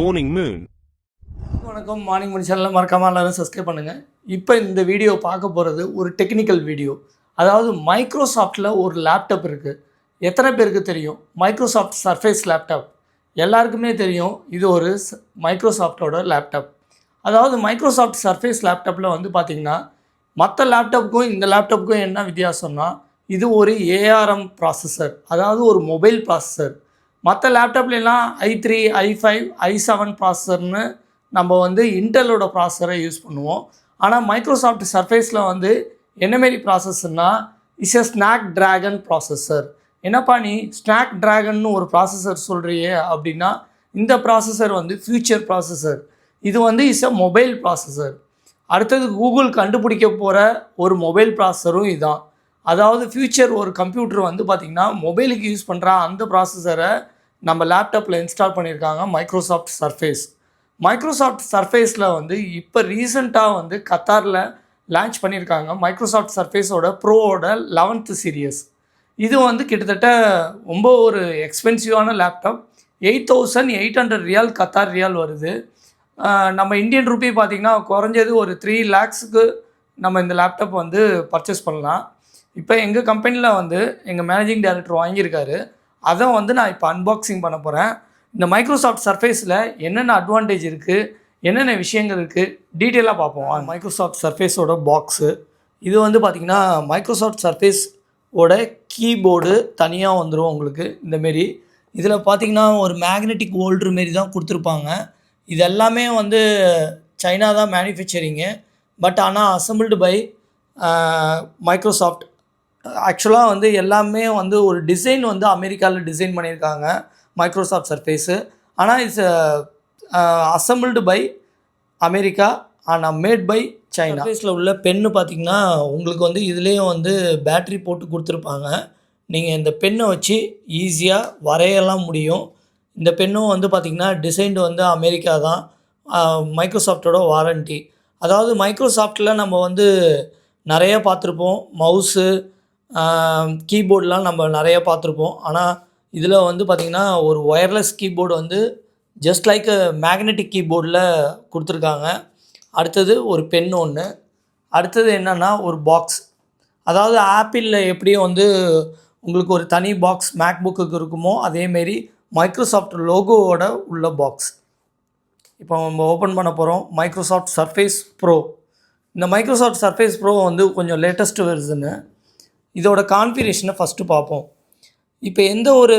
Morning moon வணக்கம் morning moon சேனலில் மறக்காமல் எல்லாரும் சப்ஸ்கிரைப் பண்ணுங்கள் இப்போ இந்த வீடியோ பார்க்க போகிறது ஒரு டெக்னிக்கல் வீடியோ அதாவது மைக்ரோசாஃப்ட்டில் ஒரு லேப்டாப் இருக்குது எத்தனை பேருக்கு தெரியும்? மைக்ரோசாஃப்ட் சர்ஃபேஸ் லேப்டாப் எல்லாருக்குமே தெரியும் இது ஒரு மைக்ரோசாஃப்டோட லேப்டாப் அதாவது மைக்ரோசாஃப்ட் சர்ஃபேஸ் லேப்டாப்பில் வந்து பார்த்திங்கன்னா மற்ற லேப்டாப்புக்கும் இந்த லேப்டாப்புக்கும் என்ன வித்தியாசம்னா இது ஒரு ஏஆர்எம் ப்ராசஸர் அதாவது ஒரு மொபைல் ப்ராசஸர் மற்ற லேப்டாப்லாம் I three I five I seven ப்ராசஸர்னு நம்ம வந்து இன்டலோட ப்ராசஸரை யூஸ் பண்ணுவோம். ஆனால் மைக்ரோசாஃப்ட் சர்ஃபேஸில் வந்து என்ன மாரி is a Snapdragon processor என்னப்பா நீ ஸ்நாக் ட்ராகன்னு ஒரு ப்ராசஸர் சொல்கிறியே அப்படின்னா இந்த ப்ராசஸர் வந்து ஃபியூச்சர் ப்ராசஸர் இது வந்து இஸ் எ மொபைல் ப்ராசஸர் அடுத்தது கூகுள் கண்டுபிடிக்க போகிற ஒரு மொபைல் ப்ராசஸரும் இதுதான் அதாவது ஃபியூச்சர் ஒரு கம்ப்யூட்டர் வந்து பார்த்திங்கன்னா மொபைலுக்கு யூஸ் பண்ணுற அந்த ப்ராசஸரை நம்ம லேப்டாப்பில் இன்ஸ்டால் பண்ணியிருக்காங்க மைக்ரோசாஃப்ட் சர்ஃபேஸ் மைக்ரோசாஃப்ட் சர்ஃபேஸில் வந்து இப்போ ரீசண்டாக வந்து கத்தாரில் லான்ச் பண்ணியிருக்காங்க மைக்ரோசாஃப்ட் சர்ஃபேஸோட ப்ரோவோட லெவன்த்து சீரியஸ் இது வந்து கிட்டத்தட்ட ரொம்ப ஒரு எக்ஸ்பென்சிவான laptop eight thousand eight hundred riyal Qatar riyal வருது. நம்ம இந்தியன் ருபி பார்த்திங்கன்னா குறைஞ்சது ஒரு த்ரீ லேக்ஸுக்கு நம்ம இந்த லேப்டாப் வந்து பர்ச்சேஸ் பண்ணலாம். இப்போ எங்கள் கம்பெனியில் வந்து எங்கள் மேனேஜிங் டைரக்டர் வாங்கியிருக்காரு. அதை வந்து நான் இப்போ அன்பாக்சிங் பண்ண போகிறேன் இந்த மைக்ரோசாஃப்ட் சர்ஃபேஸில் என்னென்ன அட்வான்டேஜ் இருக்குது என்னென்ன விஷயங்கள் இருக்குது டீட்டெயிலாக பார்ப்போம். மைக்ரோசாஃப்ட் சர்ஃபேஸோட பாக்ஸு இது வந்து பார்த்திங்கன்னா மைக்ரோசாஃப்ட் சர்ஃபேஸ் ஓட கீபோர்டு தனியாக வந்துடும் உங்களுக்கு இந்தமாரி இதில் பார்த்தீங்கன்னா ஒரு மேக்னெட்டிக் ஹோல்டர் மாரி தான் கொடுத்துருப்பாங்க. இது எல்லாமே வந்து சைனா தான் மேனுஃபேக்சரிங்கு பட் ஆனால் அசம்பிள்டு பை மைக்ரோசாஃப்ட் ஆக்சுவலாக வந்து எல்லாமே வந்து ஒரு டிசைன் வந்து அமெரிக்காவில் டிசைன் பண்ணியிருக்காங்க மைக்ரோசாஃப்ட் சர்ஃபேஸு ஆனால் இட்ஸ் அசம்பிள்டு பை அமெரிக்கா ஆனால் மேட் பை சைனா சர்ஃபேஸில் உள்ள பென்னு பார்த்தீங்கன்னா உங்களுக்கு வந்து இதுலேயும் வந்து பேட்ரி போட்டு கொடுத்துருப்பாங்க. நீங்கள் இந்த பென்னை வச்சு ஈஸியாக வரையலாம் முடியும். இந்த பென்னும் வந்து பார்த்திங்கன்னா டிசைன்டு வந்து அமெரிக்கா தான். மைக்ரோசாஃப்டோட வாரண்ட்டி அதாவது மைக்ரோசாஃப்ட்டில் நம்ம வந்து நிறைய பார்த்துருப்போம். மவுஸு கீபோர்டெலாம் நம்ம நிறைய பார்த்துருப்போம். ஆனால் இதில் வந்து பார்த்திங்கன்னா ஒரு ஒயர்லெஸ் கீபோர்டு வந்து ஜஸ்ட் லைக் மேக்னெட்டிக் கீபோர்டில் கொடுத்துருக்காங்க. அடுத்தது ஒரு பென் ஒன்று அடுத்தது என்னென்னா ஒரு பாக்ஸ் அதாவது ஆப்பிளில் எப்படியும் வந்து உங்களுக்கு ஒரு தனி பாக்ஸ் மேக் புக்குக்கு இருக்குமோ அதேமாரி மைக்ரோசாஃப்ட் லோகோவோட உள்ள பாக்ஸ் இப்போ நம்ம ஓப்பன் பண்ண போகிறோம் மைக்ரோசாஃப்ட் சர்ஃபேஸ் ப்ரோ இந்த மைக்ரோசாஃப்ட் சர்ஃபேஸ் ப்ரோ வந்து கொஞ்சம் லேட்டஸ்ட் வெர்ஷனு இதோட கான்ஃபிகரேஷனை ஃபஸ்ட்டு பார்ப்போம். இப்போ எந்த ஒரு